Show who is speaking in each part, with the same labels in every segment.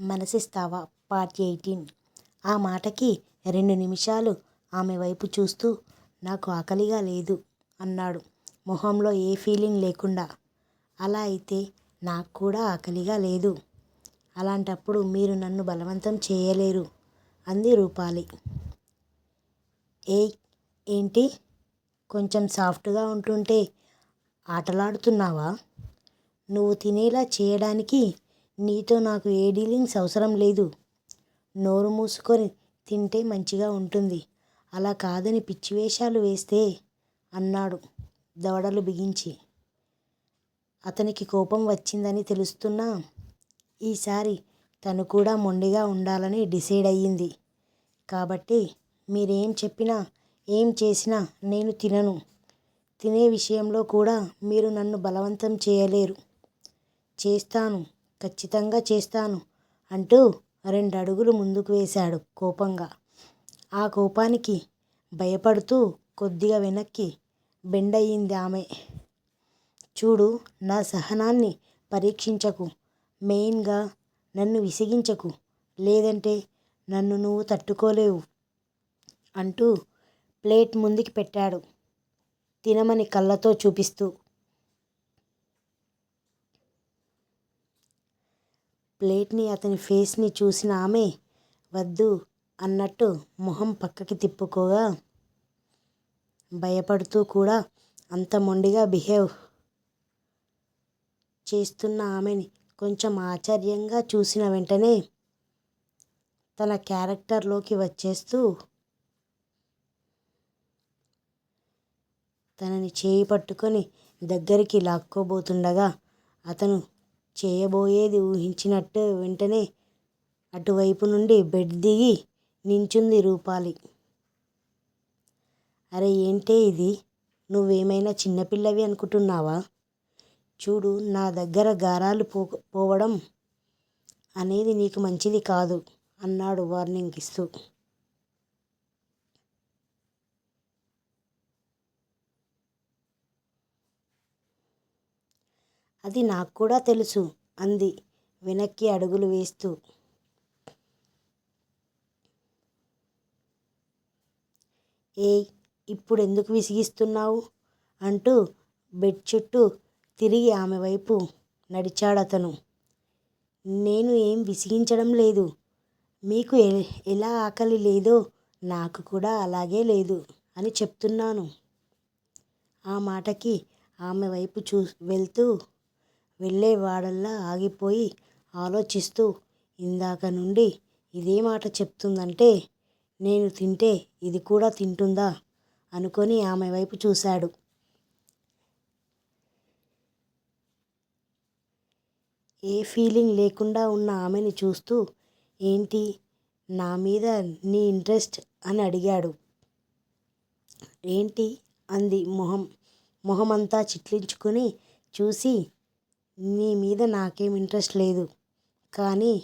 Speaker 1: మనసిస్తావా? Part eighteen. ఆ మాటకి రెండు నిమిషాలు ఆమె వైపు చూస్తూ నాకు ఆకలిగా లేదు అన్నాడు. మొహంలో ఏ ఫీలింగ్ లేకుండా. అలా అయితే నాకు కూడా ఆకలిగా లేదు. అలాంటప్పుడు మీరు నన్ను బలవంతం చేయలేరు అంది రూపాలి. ఏయ్ ఏంటి? కొంచెం సాఫ్ట్గా ఉంటుంటే ఆటలాడుతున్నావా? నువ్వు తినేలా చేయడానికి నీతో నాకు ఏ డీలింగ్స్ అవసరం లేదు. నోరు మూసుకొని తింటే మంచిగా ఉంటుంది. అలా కాదని పిచ్చి వేషాలు వేస్తే అన్నాడు దవడలు బిగించి. అతనికి కోపం వచ్చిందని తెలుస్తున్నా ఈసారి తను కూడా మొండిగా ఉండాలని డిసైడ్ అయ్యింది. కాబట్టి మీరేం చెప్పినా ఏం చేసినా నేను తినను. తినే విషయంలో కూడా మీరు నన్ను బలవంతం చేయలేరు. చేస్తాను. ఖచ్చితంగా చేస్తాను అంటూ రెండు అడుగులు ముందుకు వేశాడు కోపంగా. ఆ కోపానికి భయపడుతూ కొద్దిగా వెనక్కి బెండయింది ఆమె. చూడు నా సహనాన్ని పరీక్షించకు మెయిన్గా నన్ను విసిగించకు లేదంటే నన్ను నువ్వు తట్టుకోలేవు అంటూ ప్లేట్ ముందుకి పెట్టాడు తినమని కళ్ళతో చూపిస్తూ. ప్లేట్ని అతని ఫేస్ని చూసిన ఆమె వద్దు అన్నట్టు మొహం పక్కకి తిప్పుకోగా భయపడుతూ కూడా అంత మొండిగా బిహేవ్ చేస్తున్న ఆమెని కొంచెం ఆశ్చర్యంగా చూసిన వెంటనే తన క్యారెక్టర్లోకి వచ్చేస్తూ తనని చేయి పట్టుకొని దగ్గరికి లాక్కోబోతుండగా అతను చేయబోయేది ఊహించినట్టు వెంటనే అటువైపు నుండి బెడ్ దిగి నించుంది రూపాలి. అరే ఏంటే ఇది? నువ్వేమైనా చిన్నపిల్లవి అనుకుంటున్నావా? చూడు నా దగ్గర గారాలు పో పోవడం అనేది నీకు మంచిది కాదు అన్నాడు వార్నింగ్ ఇస్తూ. అది నాకు కూడా తెలుసు అంది వెనక్కి అడుగులు వేస్తూ. ఏయ్ ఇప్పుడు ఎందుకు విసిగిస్తున్నావు? అంటూ బెడ్ చుట్టూ తిరిగి ఆమె వైపు నడిచాడతను. నేను ఏం విసిగించడం లేదు. మీకు ఎలా ఆకలి లేదో నాకు కూడా అలాగే లేదు అని చెప్తున్నాను. ఆ మాటకి ఆమె వైపు చూ వెళ్తూ వెళ్ళేవాడల్లా ఆగిపోయి ఆలోచిస్తూ ఇందాక నుండి ఇదే మాట చెప్తుందంటే నేను తింటే ఇది కూడా తింటుందా అనుకొని ఆమె వైపు చూశాడు. ఏ ఫీలింగ్ లేకుండా ఉన్న ఆమెని చూస్తూ ఏంటి నా మీద నీ ఇంట్రెస్ట్ అని అడిగాడు. ఏంటి అంది మొహం మొహమంతా చిట్లించుకొని చూసి నీ మీద నాకేం ఇంట్రెస్ట్ లేదు. కానీ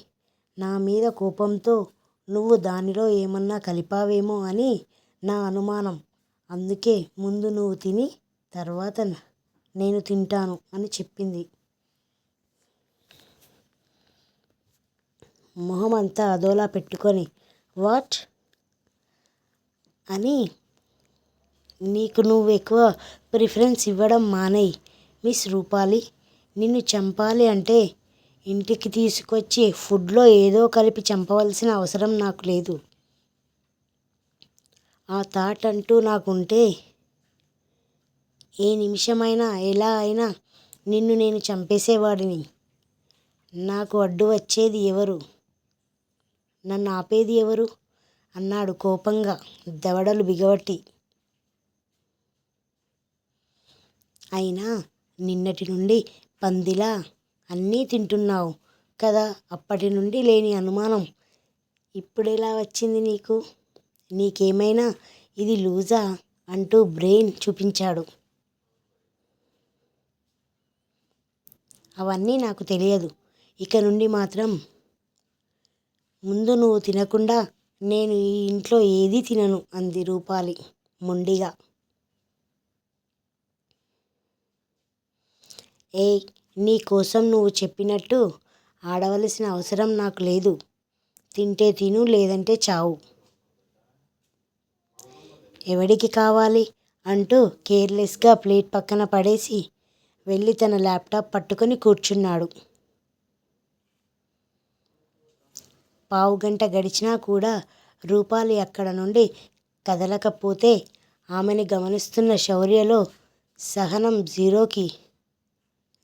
Speaker 1: నా మీద కోపంతో నువ్వు దానిలో ఏమన్నా కలిపావేమో అని నా అనుమానం. అందుకే ముందు నువ్వు తిని తర్వాత నేను తింటాను అని చెప్పింది. మొహం అంతా అదోలా పెట్టుకొని వాట్? అని నీకు నువ్వు ఎక్కువ ప్రిఫరెన్స్ ఇవ్వడం మానేయి మిస్ రూపాలి. నిన్ను చంపాలి అంటే ఇంటికి తీసుకొచ్చి ఫుడ్లో ఏదో కలిపి చంపవలసిన అవసరం నాకు లేదు. ఆ థాట్ అంటూ నాకుంటే ఏ నిమిషమైనా ఎలా అయినా నిన్ను నేను చంపేసేవాడిని. నాకు అడ్డు వచ్చేది ఎవరు? నన్ను ఆపేది ఎవరు? అన్నాడు కోపంగా దవడలు బిగబట్టి. అయినా నిన్నటి నుండి పందిలా అన్నీ తింటున్నావు కదా అప్పటి నుండి లేని అనుమానం. ఇప్పుడెలా వచ్చింది నీకు? నీకేమైనా ఇది లూజా? అంటూ బ్రెయిన్ చూపించాడు. అవన్నీ నాకు తెలియదు. ఇక నుండి మాత్రం ముందు నువ్వు తినకుండా నేను ఈ ఇంట్లో ఏదీ తినను అంది రూపాలి మొండిగా. ఏయ్ నీ కోసం నువ్వు చెప్పినట్టు ఆడవలసిన అవసరం నాకు లేదు. తింటే తిను లేదంటే చావు. ఎవడికి కావాలి? అంటూ కేర్లెస్గా ప్లేట్ పక్కన పడేసి వెళ్ళి తన ల్యాప్టాప్ పట్టుకొని కూర్చున్నాడు. పావుగంట గడిచినా కూడా రూపాలి అక్కడ నుండి కదలకపోతే ఆమెని గమనిస్తున్న శౌర్యలో సహనం జీరోకి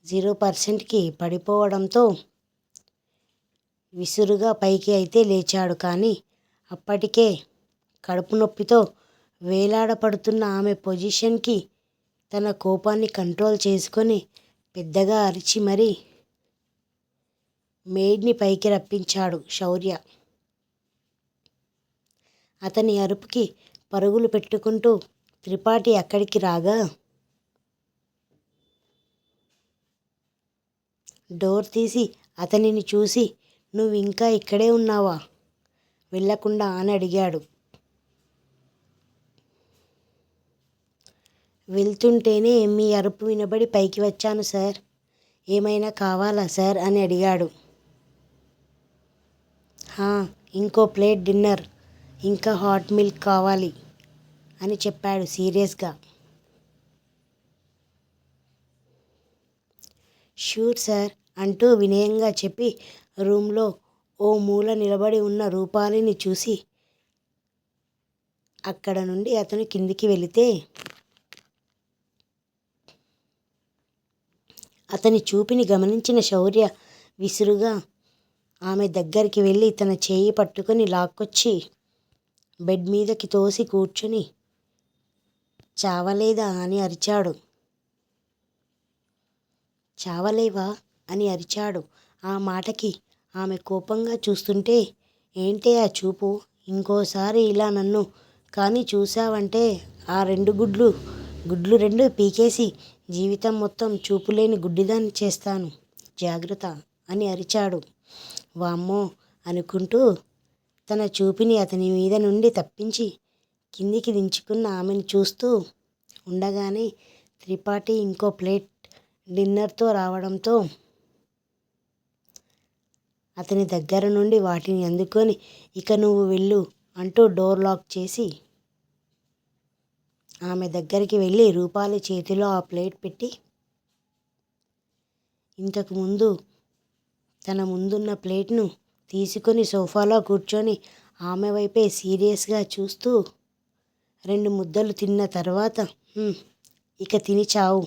Speaker 1: జీరో పర్సెంట్కి పడిపోవడంతో విసురుగా పైకి అయితే లేచాడు. కానీ అప్పటికే కడుపు నొప్పితో వేలాడపడుతున్న ఆమె పొజిషన్కి తన కోపాన్ని కంట్రోల్ చేసుకొని పెద్దగా అరిచి మరీ మేడ్ని పైకి రప్పించాడు శౌర్య. అతని అరుపుకి పరుగులు పెట్టుకుంటూ త్రిపాఠి అక్కడికి రాగా డోర్ తీసి అతనిని చూసి నువ్వు ఇంకా ఇక్కడే ఉన్నావా? వెళ్ళకుండా అని అడిగాడు. వెళ్తుంటేనే మీ అరుపు వినబడి పైకి వచ్చాను సార్. ఏమైనా కావాలా సార్? అని అడిగాడు. ఇంకో ప్లేట్ డిన్నర్. ఇంకా హాట్ మిల్క్ కావాలి అని చెప్పాడు సీరియస్గా. Sure sir. అంటూ వినయంగా చెప్పి రూమ్లో ఓ మూల నిలబడి ఉన్న రూపాలిని చూసి అక్కడ నుండి అతను కిందికి వెళితే అతని చూపిని గమనించిన శౌర్య విసురుగా ఆమె దగ్గరికి వెళ్ళి తన చేయి పట్టుకొని లాక్కొచ్చి బెడ్ మీదకి తోసి కూర్చుని చావలేదా అని అరిచాడు. చావలేవా? అని అరిచాడు. ఆ మాటకి ఆమె కోపంగా చూస్తుంటే ఏంటే ఆ చూపు? ఇంకోసారి ఇలా నన్ను కానీ చూసావంటే ఆ రెండు గుడ్లు గుడ్లు రెండు పీకేసి జీవితం మొత్తం చూపులేని గుడ్డిదాన్ని చేస్తాను. జాగ్రత్త అని అరిచాడు. వామ్మో అనుకుంటూ తన చూపిని అతని మీద నుండి తప్పించి కిందికి దించుకున్న ఆమెను చూస్తూ ఉండగానే త్రిపాఠి ఇంకో ప్లేట్ డిన్నర్తో రావడంతో అతని దగ్గర నుండి వాటిని అందుకొని ఇక నువ్వు వెళ్ళు అంటూ డోర్ లాక్ చేసి ఆమె దగ్గరికి వెళ్ళి రూపాలి చేతిలో ఆ ప్లేట్ పెట్టి ఇంతకుముందు తన ముందున్న ప్లేట్ను తీసుకొని సోఫాలో కూర్చొని ఆమె వైపే సీరియస్గా చూస్తూ రెండు ముద్దలు తిన్న తర్వాత ఇక తిని చావు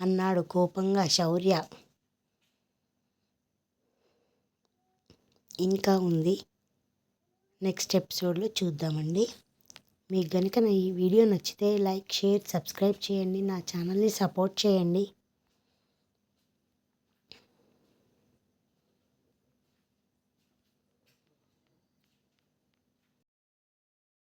Speaker 1: అన్నాడు కోపంగా శౌర్య. ఇంకా ఉంది. నెక్స్ట్ ఎపిసోడ్లో చూద్దామండి. మీకు కనుక నా ఈ వీడియో నచ్చితే లైక్ షేర్ సబ్స్క్రైబ్ చేయండి. నా ఛానల్ని సపోర్ట్ చేయండి.